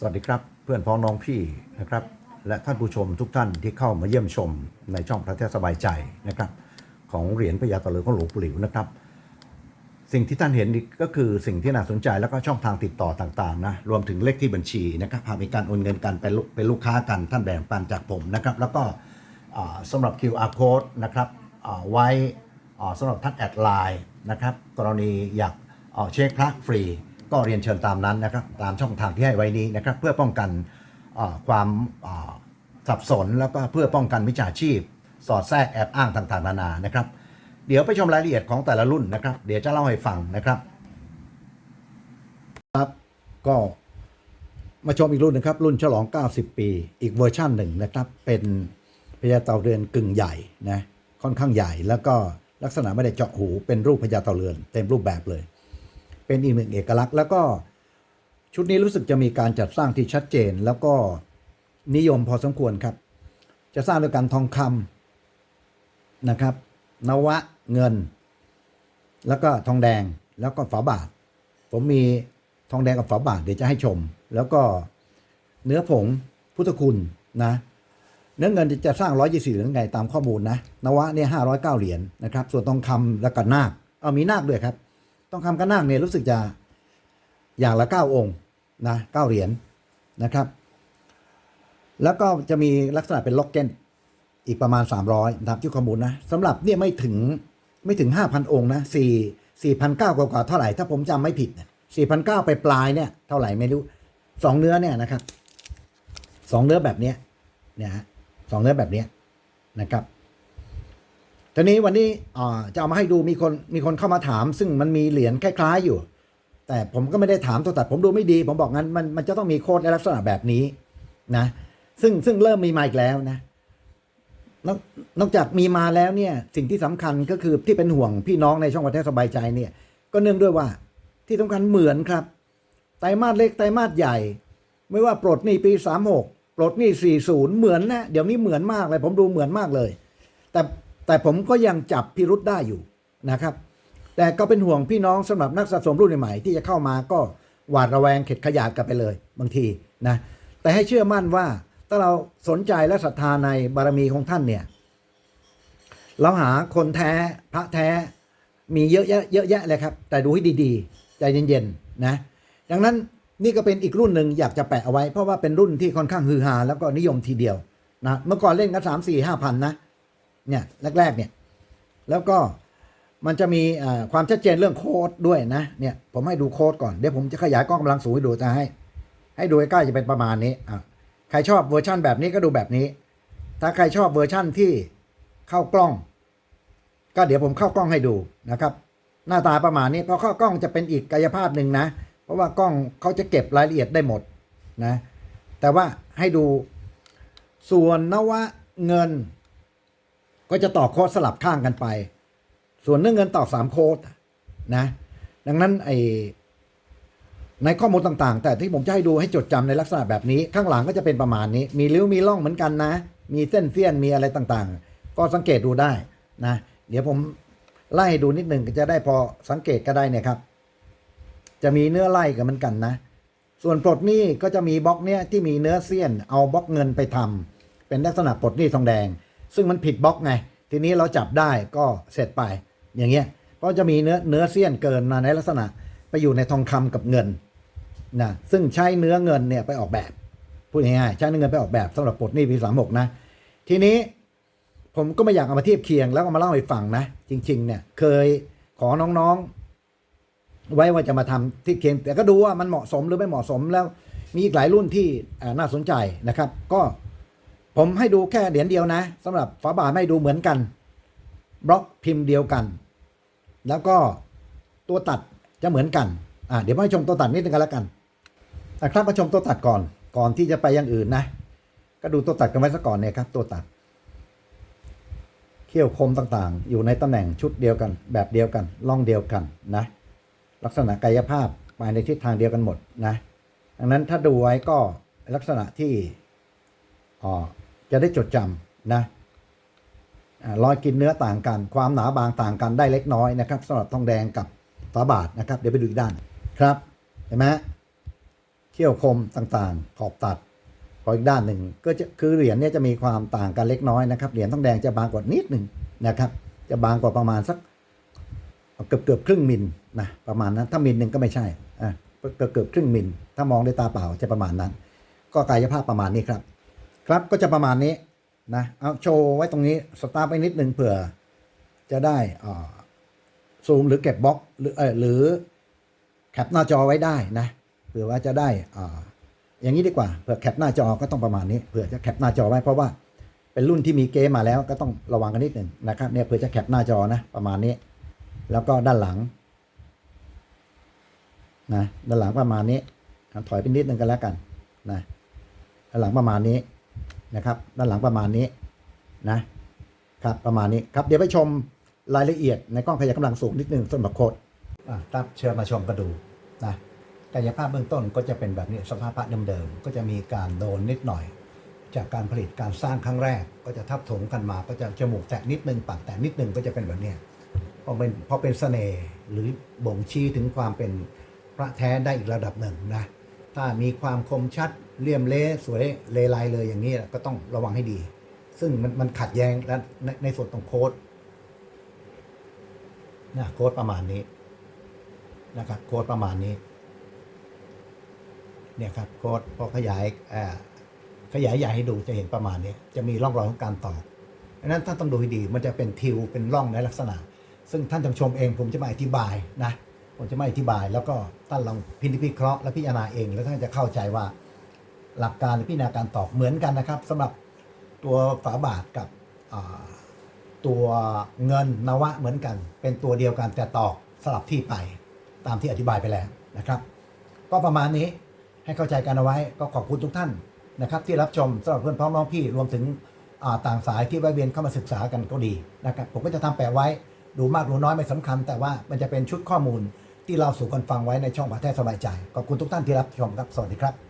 สวัสดีครับ เพื่อนพ้องน้องพี่นะครับ และท่านผู้ชมทุกท่านที่เข้ามาเยี่ยมชมในช่องพระเทศสบายใจนะครับ ของเหรียญพญาตะเลือของหลวงปู่หลิวนะครับ สิ่งที่ท่านเห็นนี่ก็คือสิ่งที่น่าสนใจแล้วก็ช่องทางติดต่อต่างๆนะรวมถึงเลขที่บัญชีนะครับหากมีการโอนเงินกันเป็นลูกเป็นลูกค้ากันท่านแบ่งปันจากผมนะครับ แล้วก็อ่าสำหรับ QR code นะครับไว้อ่าสำหรับท่านแอดไลน์นะครับ กรณีอยากเช็คพระฟรี ก็เรียนเชิญตามนั้นนะครับตามช่องทางที่ให้ไว้นี้นะครับเพื่อป้องกันความสับสนแล้วก็เพื่อป้องกันมิจฉาชีพ สอดแทรกแอบอ้างต่างๆนานานะครับ เดี๋ยวไปชมรายละเอียดของแต่ละรุ่นนะครับ เดี๋ยวจะเล่าให้ฟังนะครับครับก็มาชมอีกรุ่นหนึงครับ รุ่นฉลอง 90 ปี อีกเวอร์ชั่นหนึ่งนะครับ เป็นพญาเต่าเรือนกึ่งใหญ่นะค่อนข้างใหญ่แล้วก็ลักษณะไม่ได้เจาะหูเป็นรูปพญาเต่าเรือน เต็มรูปแบบเลย เป็นอีกหนึ่งเอกลักษณ์ แล้วก็ชุดนี้รู้สึกจะมีการจัดสร้างที่ชัดเจน แล้วก็นิยมพอสมควรครับ จะสร้างด้วยการทองคำนะครับ นวะเงิน แล้วก็ทองแดงแล้วก็ฝาบาท ผมมีทองแดงกับฝาบาทเดี๋ยวจะให้ชม แล้วก็เนื้อผงพุทธคุณนะเนื้อเงินจะสร้าง 124เหรียญไงตามข้อมูลนะนวะเนี่ย509 เหรียญนะครับ ส่วนทองคำแล้วก็นาคเอามีนาคด้วยครับ ทองคำกับนาคเนี่ยรู้สึกจะอย่างละ 9 องค์นะ9เหรียญนะครับ แล้วก็จะมีลักษณะเป็นล็อกเก็ตอีกประมาณ 300ตามที่ข้อมูลนะสำหรับเนี่ยไม่ถึงไม่ถึง 5,000 องค์นะ4 4,900กว่าๆเท่าไหร่ ถ้าผมจำไม่ผิดนะ4,900ไปปลายเนี่ยเท่าไหร่ไม่รู้สองเนื้อเนี่ยนะครับสองเนื้อแบบเนี้ยเนี่ยฮะสองเนื้อแบบเนี้ยนะครับ ทีนี้วันนี้จะเอามาให้ดูมีคนมีคนเข้ามาถาม ซึ่งมันมีเหรียญคล้ายๆอยู่ แต่ผมก็ไม่ได้ถามตัวตัดผมดูไม่ดี ผมบอกงั้นมันมันจะต้องมีโค้ดในลักษณะแบบนี้นะ ซึ่งซึ่งเริ่มมีมาอีกแล้วนะนอกนอกจากมีมาแล้วเนี่ยสิ่งที่สำคัญก็คือที่เป็นห่วงพี่น้องในช่องประเทศสบายใจเนี่ย ก็เนื่องด้วยว่าที่สำคัญเหมือนครับไตรมาสเล็กไตรมาสใหญ่ ไม่ว่าปลดหนี้ปี36ปลดหนี้40 เหมือนนะเดี๋ยวนี้เหมือนมากเลย ผมดูเหมือนมากเลย แต่ แต่ผมก็ยังจับพิรุษได้อยู่นะครับ แต่ก็เป็นห่วงพี่น้องสำหรับนักสะสมรุ่นใหม่ที่จะเข้ามาก็หวาดระแวงเข็ดขยาดกันไปเลย บางทีนะแต่ให้เชื่อมั่นว่าถ้าเราสนใจและศรัทธาในบารมีของท่านเนี่ยเราหาคนแท้พระแท้มีเยอะแยะเยอะแยะเลยครับ แต่ดูให้ดีๆ ใจเย็นๆนะดังนั้นนี่ก็เป็นอีกรุ่นหนึ่งอยากจะแปะเอาไว้ เพราะว่าเป็นรุ่นที่ค่อนข้างฮือฮาแล้วก็นิยมทีเดียวนะเมื่อก่อนเล่นกันสามสี่ห้าพันนะ เนี่ยแรกๆเนี่ยแล้วก็มันจะมีความชัดเจนเรื่องโค้ดด้วยนะเนี่ยผมให้ดูโค้ดก่อนเดี๋ยวผมจะขยายกล้องกำลังสูงให้ดูจะให้ ให้ดูใกล้จะเป็นประมาณนี้อะใครชอบเวอร์ชั่นแบบนี้ก็ดูแบบนี้ ถ้าใครชอบเวอร์ชั่นที่เข้ากล้อง ก็เดี๋ยวผมเข้ากล้องให้ดูนะครับ หน้าตาประมาณนี้พอเข้ากล้องจะเป็นอีกกายภาพหนึ่งนะ เพราะว่ากล้องเขาจะเก็บรายละเอียดได้หมดนะแต่ว่าให้ดูส่วนนวะเงิน ก็จะต่อโค้ดสลับข้างกันไป ส่วนเรื่องเงินต่อสามโค้ดนะ ดังนั้นไอในข้อมูลต่างๆ แต่ที่ผมจะให้ดูให้จดจำในลักษณะแบบนี้ ข้างหลังก็จะเป็นประมาณนี้ มีริ้วมีร่องเหมือนกันนะ มีเส้นเสี้ยนมีอะไรต่างๆ ก็สังเกตดูได้นะ เดี๋ยวผมไล่ดูนิดหนึ่งจะได้พอสังเกตก็ได้เนี่ยครับ จะมีเนื้อไล่กันเหมือนกันนะ ส่วนปลดหนี้ก็จะมีบล็อกเนี้ยที่มีเนื้อเสี้ยน เอาบล็อกเงินไปทำเป็นลักษณะปลดหนี้ทองแดง ซึ่งมันผิดบล็อกไง ทีนี้เราจับได้ก็เสร็จไป อย่างเงี้ยเพราะจะมีเนื้อเนื้อเสี้ยนเกินมาในลักษณะไปอยู่ในทองคำกับเงินนะซึ่งใช้เนื้อเงินเนี่ยไปออกแบบพูดง่ายๆใช้เนื้อเงินไปออกแบบสำหรับปลดหนี้ปีสามหกนะ ทีนี้ผมก็ไม่อยากเอามาเทียบเคียงแล้วก็มาเล่าให้ฟังนะ จริง ๆ เนี่ยเคยขอน้องๆ ไว้ว่าจะมาทำที่เคียงแต่ก็ดูว่ามันเหมาะสมหรือไม่เหมาะสมแล้วมีอีกหลายรุ่นที่น่าสนใจนะครับ ก็ ผมให้ดูแค่เหรียญเดียวนะสำหรับฝาบาทไม่ดูเหมือนกัน บล็อกพิมพ์เดียวกัน แล้วก็ตัวตัดจะเหมือนกันอ่าเดี๋ยวมาให้ชมตัวตัดนิดนึงกันแล้วกันนะครับมาชมตัวตัดก่อนก่อนที่จะไปอยังอื่นนะ ก็ดูตัวตัดกันไว้ซะก่อนเนี่ยครับ ตัวตัด เขี้ยวคมต่างๆ อยู่ในตำแหน่งชุดเดียวกัน แบบเดียวกันล่องเดียวกันนะ ลักษณะกายภาพไปในทิศทางเดียวกันหมดนะดังนั้นถ้าดูไว้ก็ลักษณะที่อ๋อ จะได้จดจำนะรอยกินเนื้อต่างกัน ความหนาบางต่างกันได้เล็กน้อยนะครับสำหรับทองแดงกับฝาบาทนะครับ เดี๋ยวไปดูอีกด้านครับเห็นไหมเขี้ยวคมต่างๆ ขอบตัดพออีกด้านหนึ่งก็จะคือเหรียญเนี่ยจะมีความต่างกันเล็กน้อยนะครับเหรียญทองแดงจะบางกว่านิดหนึ่งนะครับ จะบางกว่าประมาณสักเกือบเกือบครึ่งมิลนะประมาณนั้นถ้ามิลหนึ่งก็ไม่ใช่อะเกือบเกือบครึ่งมิลถ้ามองด้วยตาเปล่าจะประมาณนั้น ก็กายภาพประมาณนี้ครับ ครับก็จะประมาณนี้นะเอาโชว์ไว้ตรงนี้สตาร์ไปนิดนึงเผื่อ จะได้อ่าซูมหรือเก็บบล็อกหรือเออหรือแคปหน้าจอไว้ได้นะเผื่อว่าจะได้อ่าอย่างนี้ดีกว่าเผื่อแคปหน้าจอก็ต้องประมาณนี้เผื่อจะแคปหน้าจอไว้เพราะว่าเป็นรุ่นที่มีเกมมาแล้วก็ต้องระวังกันนิดหนึ่งนะครับเนี่ยเผื่อจะแคปหน้าจอนะประมาณนี้ แล้วก็ด้านหลังนะด้านหลังประมาณนี้ถอยไปนิดนึงกันแล้วกันนะด้านหลังประมาณนี้ นะครับ ด้านหลังประมาณนี้นะครับประมาณนี้ครับเดี๋ยวไปชมรายละเอียดในกล้องขยายกำลังสูงนิดนึงสำหรับโคดอะครับเชิญมาชมกันดูนะกายภาพเบื้องต้นก็จะเป็นแบบนี้สภาพะเดิมๆก็จะมีการโดนนิดหน่อย จากการผลิตการสร้างครั้งแรก ก็จะทับถมกันมาก็จะจมูกแตกนิดนึงปากแตกนิดนึงก็จะเป็นแบบนี้พอเป็นพอเป็นเสน่ห์หรือบ่งชี้ถึงความเป็นพระแท้ได้อีกระดับหนึ่งนะ ถ้ามีความคมชัดเลี่ยมเละสวยเลไลเลยอย่างนี้ก็ต้องระวังให้ดี ซึ่งมันมันขัดแย้งและในในส่วนของโค้ดนะโค้ดประมาณนี้นะครับโค้ดประมาณนี้เนี่ยครับโค้ดพอขยายขยายใหญ่ให้ดูจะเห็นประมาณนี้จะมีร่องรอยของการตอกดังนั้นท่านต้องดูให้ดีมันจะเป็นทิวเป็นร่องในลักษณะ ซึ่งท่านจงชมเองผมจะมาอธิบายนะ ผมจะไม่อธิบาย แล้วก็ท่านลองพินิจพิเคราะห์และพิจารณาเอง แล้วท่านจะเข้าใจว่าหลักการพิจารณาการตอกเหมือนกันนะครับสำหรับตัวฝาบาทกับตัวเงินนวะเหมือนกัน เป็นตัวเดียวกันแต่ตอกสลับที่ไปตามที่อธิบายไปแล้วนะครับ ก็ประมาณนี้ให้เข้าใจกันเอาไว้ก็ขอบคุณทุกท่านนะครับ ที่รับชมสำหรับเพื่อนพ้องน้องพี่รวมถึงต่างสายที่แวะเวียนเข้ามาศึกษากันก็ดีนะครับ ผมก็จะทำแปะไว้ดูมากดูน้อยไม่สำคัญ แต่ว่ามันจะเป็นชุดข้อมูล ที่เราสู่กันฟังไว้ในช่องบาแท้สบายใจ ขอบคุณทุกท่านที่รับชมครับ สวัสดีครับ